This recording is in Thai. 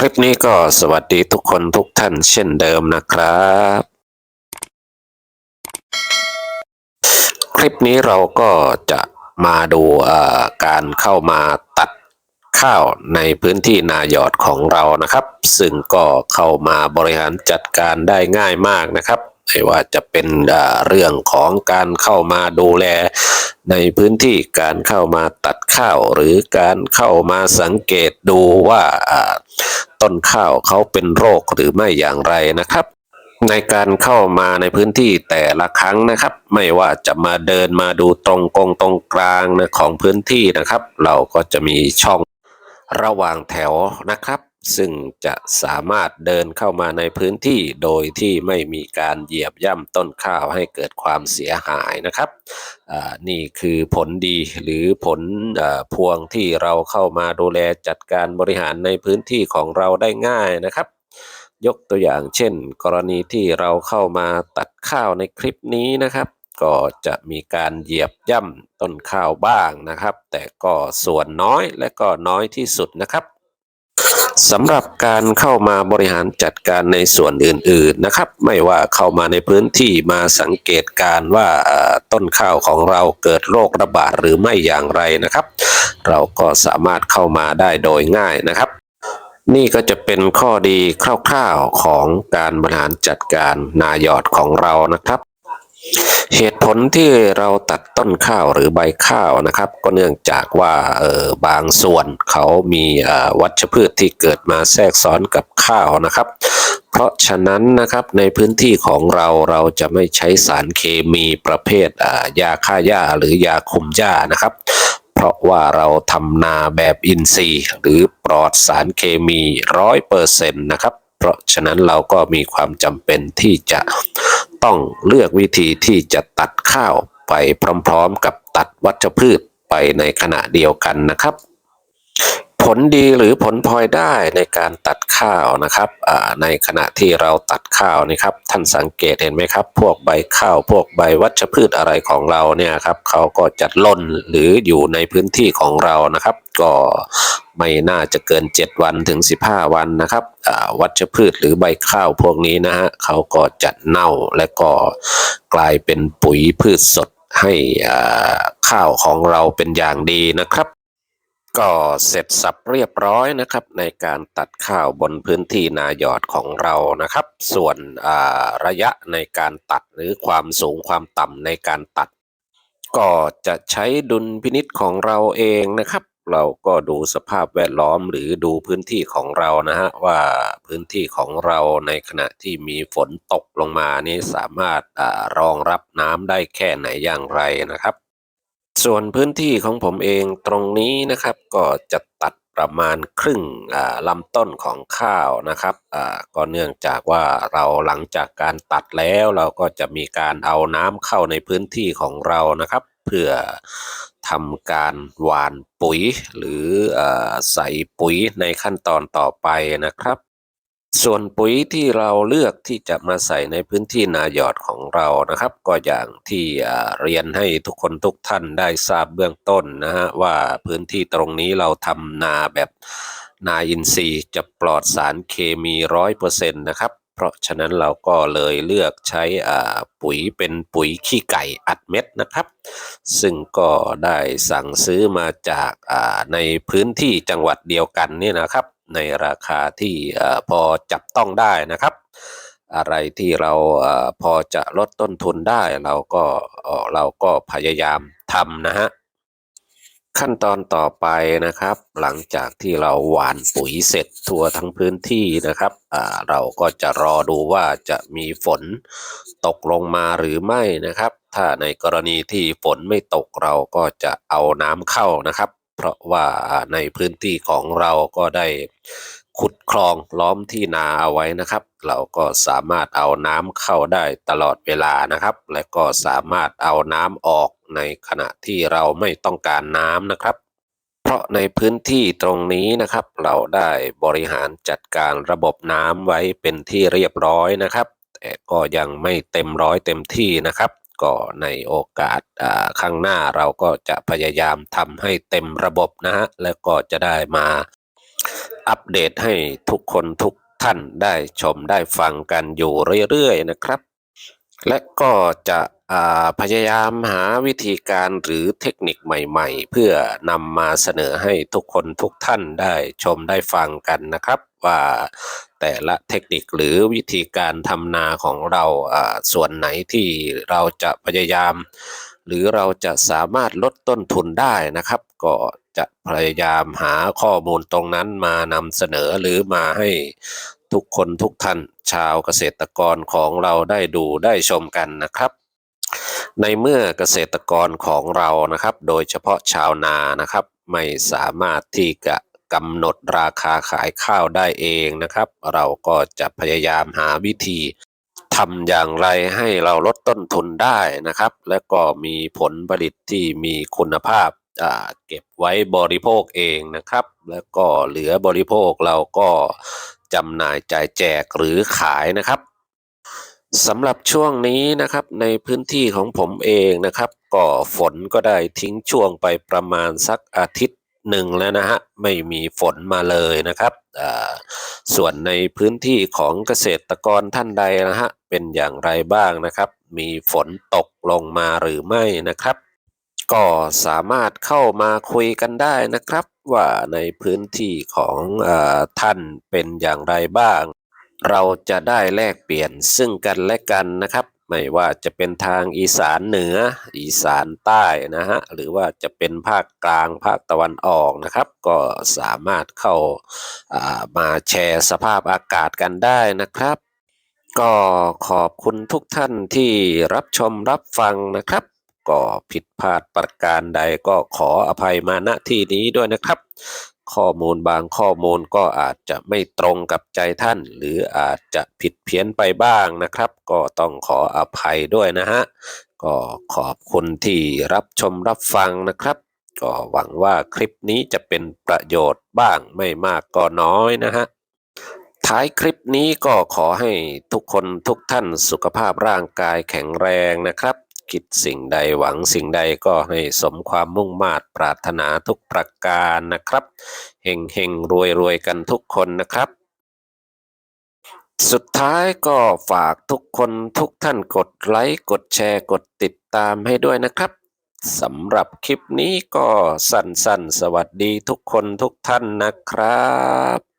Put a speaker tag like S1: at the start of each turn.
S1: คลิปนี้ก็สวัสดีทุกคนทุกท่านเช่นเดิมนะครับ คลิปนี้เราก็จะมาดูการเข้ามาตัดข้าวในพื้นที่นายอดของเรานะครับ ซึ่งก็เข้ามาบริหารจัดการได้ง่ายมากนะครับ ไม่ว่าจะเป็นเรื่องของการเข้ามาดูแล ในพื้นที่การเข้ามาตัดข้าว หรือการเข้ามาสังเกตดูว่าอ่าต้นข้าวเขาเป็นโรคหรือไม่อย่างไรนะครับในการเข้ามาในพื้นที่แต่ละครั้งนะครับ ไม่ว่าจะมาเดินมาดูตรงกงตรงกลางนะของพื้นที่นะครับ เราก็จะมีช่องระหว่างแถวนะครับ ซึ่งจะสามารถเดินเข้ามาในพื้นที่โดยที่ไม่มีการเหยียบย่ำต้นข้าวให้เกิดความเสียหายนะครับนี่คือผลดีหรือผลอพวงที่เราเข้ามาดูแลจัดการบริหารในพื้นที่ของเราได้ง่ายนะครับยกตัวอย่างเช่น กรณีที่เราเข้ามาตัดข้าวในคลิปนี้นะครับ ก็จะมีการเหยียบย่ำต้นข้าวบ้างนะครับ แต่ก็ส่วนน้อยและก็น้อยที่สุดนะครับ สำหรับการเข้ามาบริหารจัดการในส่วนอื่นๆนะครับ ไม่ว่าเข้ามาในพื้นที่มาสังเกตการว่าต้นข้าวของเราเกิดโรคระบาดหรือไม่อย่างไรนะครับ เราก็สามารถเข้ามาได้โดยง่ายนะครับ นี่ก็จะเป็นข้อดีคร่าวๆของการบริหารจัดการนายอดของเรานะครับ เหตุผลที่เราตัดต้นข้าวหรือใบข้าวนะครับ ก็เนื่องจากว่าเออบางส่วนเขามีออวัชพืชที่เกิดมาแทรกซ้อนกับข้าวนะครับ เพราะฉะนั้นนะครับในพื้นที่ของเราเราจะไม่ใช้สารเคมีประเภทอ่ายาฆ่าหญ้าหรือยาคุมหญ้านะครับ เพราะว่าเราทำนาแบบอินทรีย์ หรือปลอดสารเคมีร้อยเปอร์เซ็นต์นะครับ เพราะฉะนั้นเราก็มีความจำเป็นที่จะ ต้องเลือกวิธีที่จะตัดข้าวไปพร้อมๆ กับตัดวัชพืชไปในขณะเดียวกันนะครับ ผลดีหรือผลพลอยได้ในการตัดข้าวนะครับในขณะที่เราตัดข้าวนี่ครับท่านสังเกตเห็นไหมครับ พวกใบข้าวพวกใบวัชพืชอะไรของเราเนี่ยครับเขาก็จะหล่นหรืออยู่ในพื้นที่ของเรานะครับ ก็ไม่น่าจะเกิน 7 วันถึง 15 วันนะครับวัชพืชหรือใบข้าวพวกนี้นะฮะเขาก็จะเน่าและก็กลายเป็นปุ๋ยพืชสดให้อาข้าวของเราเป็นอย่างดีนะครับ ก็เสร็จสับเรียบร้อยนะครับ ในการตัดข้าวบนพื้นที่นาหยอดของเรานะครับ ส่วนระยะในการตัดหรือความสูงความต่ำในการตัด ก็จะใช้ดุลพินิษของเราเองนะครับ เราก็ดูสภาพแวดล้อมหรือดูพื้นที่ของเรานะฮะว่าพื้นที่ของเราในขณะที่มีฝนตกลงมานี่สามารถอรองรับน้ำได้แค่ไหนอย่างไรนะครับ ส่วนพื้นที่ของผมเองตรงนี้นะครับก็จะตัดประมาณครึ่งลำต้นของข้าวนะครับก็เนื่องจากว่าเราหลังจากการตัดแล้วเราก็จะมีการเอาน้ำเข้าในพื้นที่ของเรานะครับ เพื่อทำการหว่านปุ๋ยหรืออใส่ปุ๋ยในขั้นตอนต่อไปนะครับ ส่วนปุ๋ยที่เราเลือกที่จะมาใส่ในพื้นที่นาหยอดของเรานะครับ ก็อย่างที่เรียนให้ทุกคนทุกท่านได้ทราบเบื้องต้นนะฮะว่าพื้นที่ตรงนี้เราทำนาแบบนาอินทรีย์จะปลอดสารเคมีร้อยเปอร์เซ็นต์นะครับ เพราะฉะนั้นเราก็เลยเลือกใช้ปุ๋ยเป็นปุ๋ยขี้ไก่อัดเม็ดนะครับ ซึ่งก็ได้สั่งซื้อมาจากในพื้นที่จังหวัดเดียวกันนี่นะครับ ในราคาที่พอจับต้องได้นะครับ อะไรที่เราพอจะลดต้นทุนได้เราก็เราก็พยายามทำนะฮะขั้นตอนต่อไปนะครับ หลังจากที่เราหว่านปุ๋ยเสร็จทั่วทั้งพื้นที่นะครับเราก็จะรอดูว่าจะมีฝนตกลงมาหรือไม่นะครับ ถ้าในกรณีที่ฝนไม่ตกเราก็จะเอาน้ำเข้านะครับ เพราะว่าในพื้นที่ของเราก็ได้ขุดคลองล้อมที่นาเอาไว้นะครับ เราก็สามารถเอาน้ำเข้าได้ตลอดเวลานะครับ และก็สามารถเอาน้ำออกในขณะที่เราไม่ต้องการน้ำนะครับ เพราะในพื้นที่ตรงนี้นะครับ เราได้บริหารจัดการระบบน้ำไว้เป็นที่เรียบร้อยนะครับ แต่ก็ยังไม่เต็มร้อยเต็มที่นะครับ ก็ในโอกาสข้างหน้าเราก็จะพยายามทำให้เต็มระบบนะฮะ แล้วก็จะได้มาอัปเดตให้ทุกคนทุกท่านได้ชมได้ฟังกันอยู่เรื่อยๆนะครับ และก็จะ พยายามหาวิธีการหรือเทคนิคใหม่ๆ เพื่อนำมาเสนอให้ทุกคนทุกท่านได้ชมได้ฟังกันนะครับ ว่าแต่ละเทคนิคหรือวิธีการทำนาของเราส่วนไหนที่เราจะพยายาม หรือเราจะสามารถลดต้นทุนได้นะครับ ก็จะพยายามหาข้อมูลตรงนั้นมานำเสนอหรือมาให้ทุกคนทุกท่านชาวเกษตรกรของเราได้ดูได้ชมกันนะครับ ในเมื่อเกษตรกรของเรานะครับ โดยเฉพาะชาวนานะครับ ไม่สามารถที่จะกำหนดราคาขายข้าวได้เองนะครับ เราก็จะพยายามหาวิธีทำอย่างไรให้เราลดต้นทุนได้นะครับ และก็มีผลผลิตที่มีคุณภาพอ่าเก็บไว้บริโภคเองนะครับ แล้วก็เหลือบริโภคเราก็จำหน่ายจ่ายแจกหรือขายนะครับ สำหรับช่วงนี้นะครับในพื้นที่ของผมเองนะครับก็ฝนก็ได้ทิ้งช่วงไปประมาณสักอาทิตย์หนึ่งแล้วนะฮะไม่มีฝนมาเลยนะครับส่วนในพื้นที่ของเกษตรกรท่านใดนะฮะเป็นอย่างไรบ้างนะครับ มีฝนตกลงมาหรือไม่นะครับ ก็สามารถเข้ามาคุยกันได้นะครับ ว่าในพื้นที่ของอท่านเป็นอย่างไรบ้าง เราจะได้แลกเปลี่ยนซึ่งกันและกันนะครับ ไม่ว่าจะเป็นทางอีสานเหนือ อีสานใต้นะฮะหรือว่าจะเป็นภาคกลางภาคตะวันออกนะครับ ก็สามารถเข้าามาแชร์สภาพอากาศกันได้นะครับ ก็ขอบคุณทุกท่านที่รับชมรับฟังนะครับก็ผิดพลาดประการใดก็ขออภัยมาณที่นี้ด้วยนะครับ ข้อมูลบางข้อมูลก็อาจจะไม่ตรงกับใจท่าน หรืออาจจะผิดเพี้ยนไปบ้างนะครับ ก็ต้องขออภัยด้วยนะฮะ ก็ขอบคุณที่รับชมรับฟังนะครับ ก็หวังว่าคลิปนี้จะเป็นประโยชน์บ้างไม่มากก็น้อยนะฮะท้ายคลิปนี้ก็ขอให้ทุกคนทุกท่านสุขภาพร่างกายแข็งแรงนะครับ คิดสิ่งใดหวังสิ่งใดก็ให้สมความมุ่งมา่ปรารถนาทุกประการนะครับเฮงเฮงรวยรวยกันทุกคนนะครับสุดท้ายก็ฝากทุกคนทุกท่านกดไลค์กดแชร์กดติดตามให้ด้วยนะครับสำหรับคลิปนี้ก็สั้นๆสวัสดีทุกคนทุกท่านนะครับ